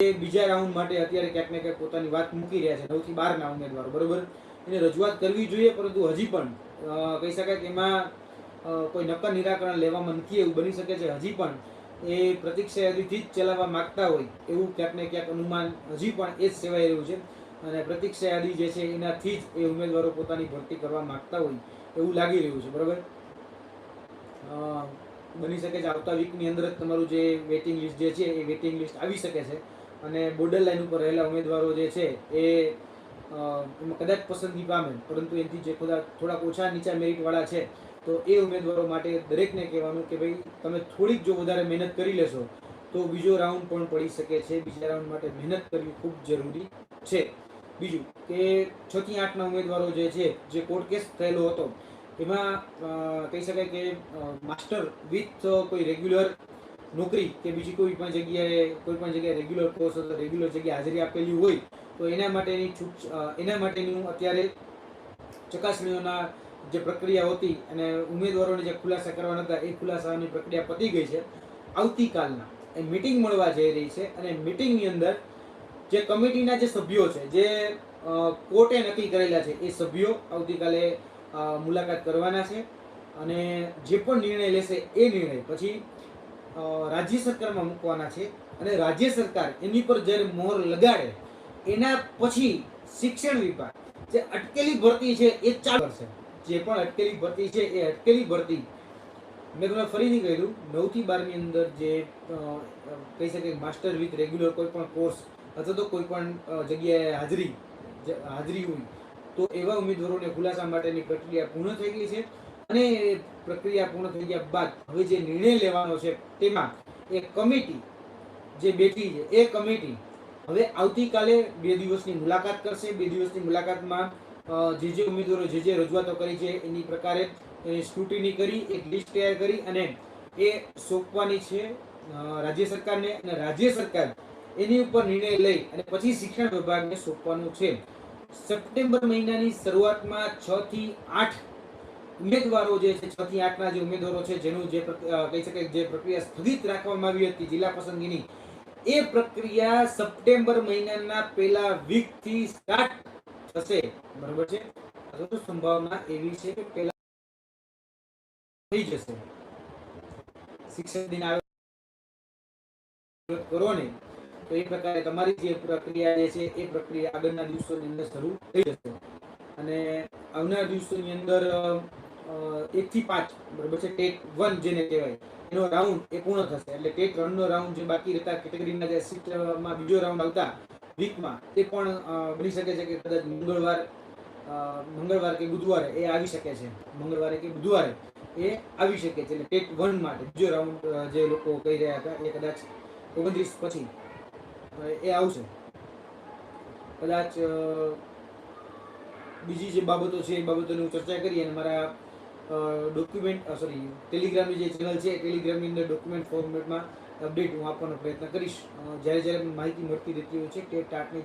બીજા રાઉન્ડ માટે અત્યારે ક્યાંક ને ક્યાંક પોતાની વાત મૂકી રહ્યા છે. નવથી બારના ઉમેદવારો, બરોબર? એને રજૂઆત કરવી જોઈએ, પરંતુ હજી પણ કહી શકાય કે એમાં કોઈ નક્કર નિરાકરણ લેવામાં નથી એવું બની શકે છે. હજી પણ એ પ્રતિક્ષા યાદીથી જ ચલાવવા માગતા હોય એવું ક્યાંક ને ક્યાંક અનુમાન હજી પણ એ જ સેવાઈ રહ્યું છે. અને પ્રતિક્ષા યાદી જે છે એનાથી જ એ ઉમેદવારો પોતાની ભરતી કરવા માંગતા હોય એવું લાગી રહ્યું છે, બરોબર? બની શકે છે. આવતા વીકની અંદર જ તમારું જે વેઇટિંગ લિસ્ટ જે છે એ વેઇટિંગ લિસ્ટ આવી શકે છે. અને બોર્ડર લાઈન ઉપર રહેલા ઉમેદવારો જે છે એ કદાચ પસંદગી પામે, પરંતુ એનાથી જે ખુદા, થોડાક ઓછા નીચા મેરિટવાળા છે, તો એ ઉમેદવારો માટે દરેકને કહેવાનું કે ભાઈ, તમે થોડીક જો વધારે મહેનત કરી લેશો, તો બીજો રાઉન્ડ પણ પડી શકે છે. બીજા રાઉન્ડ માટે મહેનત કરવી ખૂબ જરૂરી છે. બીજું કે છ થી આઠના ઉમેદવારો જે છે, જે કોર્ટ કેસ થયેલો હતો, એમાં કહી શકાય કે માસ્ટર વિથ કોઈ રેગ્યુલર નોકરી કે બીજી કોઈ પણ જગ્યાએ, કોઈ પણ જગ્યાએ રેગ્યુલર કોર્સ અથવા રેગ્યુલર જગ્યાએ હાજરી આપેલી હોય, તો એના માટેની છૂટ એના માટેનું અત્યારે ચકાસણીઓના જે પ્રક્રિયા હતી અને ઉમેદવારોને જે ખુલાસા કરવાના હતા, એ ખુલાસાની પ્રક્રિયા પતી ગઈ છે. આવતીકાલના એ મિટિંગ મળવા જઈ રહી છે અને મિટિંગની અંદર જે કમિટીના જે સભ્યો છે, જે કોર્ટે નક્કી કરેલા છે, એ સભ્યો આવતીકાલે મુલાકાત કરવાના છે અને જે પણ નિર્ણય લેશે એ નિર્ણય. પછી રાજ્ય સરકારમાં મૂકવાના છે અને રાજ્ય સરકાર એની પર જ્યારે મોહર લગાડે, એના પછી શિક્ષણ વિભાગ જે અટકેલી ભરતી છે એ ચાલુ કરશે. જે પણ અટકેલી ભરતી છે એ અટકેલી ભરતી. મેં તમને ફરીથી કહ્યું, નવથી બારની અંદર જે કહી શકે માસ્ટર વિથ રેગ્યુલર કોઈ પણ કોર્સ અથવા તો કોઈ પણ જગ્યાએ હાજરી હાજરી હોય, તો એવા ઉમેદવારોને ખુલાસા માટેની પ્રક્રિયા પૂર્ણ થઈ ગઈ છે. અને પ્રક્રિયા પૂર્ણ થઈ ગયા બાદ હવે જે નિર્ણય લેવાનો છે તેમાં એ કમિટી જે બેઠી છે, એ કમિટી હવે આવતીકાલે બે દિવસની મુલાકાત કરશે. બે દિવસની મુલાકાતમાં જે જે ઉમેદવારો જે જે રજૂઆતો કરી છે એની પ્રકારે સ્ક્રુટિની કરી, એક લિસ્ટ તૈયાર કરી અને એ સોંપવાની છે રાજ્ય સરકારને અને રાજ્ય સરકાર એની ઉપર નિર્ણય લઈ અને પછી શિક્ષણ વિભાગને સોંપવાનું છે. સપ્ટેમ્બર મહિનાની શરૂઆતમાં છ થી આઠ ઉમેદવારો જે છે, છ થી આઠના જે ઉમેદવારો છે, જેનું જે કહી શકાય જે પ્રક્રિયા સ્થગિત રાખવામાં આવી હતી જિલ્લા પસંદગીની, એ પ્રક્રિયા સપ્ટેમ્બર મહિનાના પહેલા વીકથી સ્ટાર્ટ થશે. બરોબર છે? સંભાવના એવી છે કે પહેલા થઈ જશે? શિક્ષક દિન આવે. કરો ને. તો એ પ્રકારે તમારી જે પ્રક્રિયા જે છે, એ પ્રક્રિયા આગળના દિવસોની અંદર શરૂ થઈ જશે. અને આવનાર દિવસોની અંદર એક થી પાંચ, બરાબર છે? ટેટ વન જેને કહેવાય. એનો રાઉન્ડ એ પૂર્ણ થશે. એટલે ટેટ રનનો રાઉન્ડ જે બાકી રહેતા કેટેગરીના જે સીટમાં બીજો રાઉન્ડ આવતા વીકમાં તે પણ બની શકે છે કે કદાચ મંગળવાર મંગળવાર કે બુધવારે એ આવી શકે છે. મંગળવારે કે બુધવારે એ આવી શકે છે. એટલે ટેટ વન માટે બીજો રાઉન્ડ જે લોકો કહી રહ્યા હતા એ કદાચ ઓગણત્રીસ પછી એ આવશે. કદાચ બીજી જે બાબતો છે એ બાબતોની હું ચર્ચા કરી અને મારા ડોક્યુમેન્ટ સોરી ટેલિગ્રામની જે ચેનલ છે ટેલિગ્રામની અંદર ડોક્યુમેન્ટ ફોર્મેટમાં અપડેટ હું આપવાનો પ્રયત્ન કરીશ. જ્યારે જ્યારે માહિતી મળતી રહેતી હોય છે, તે ટાટની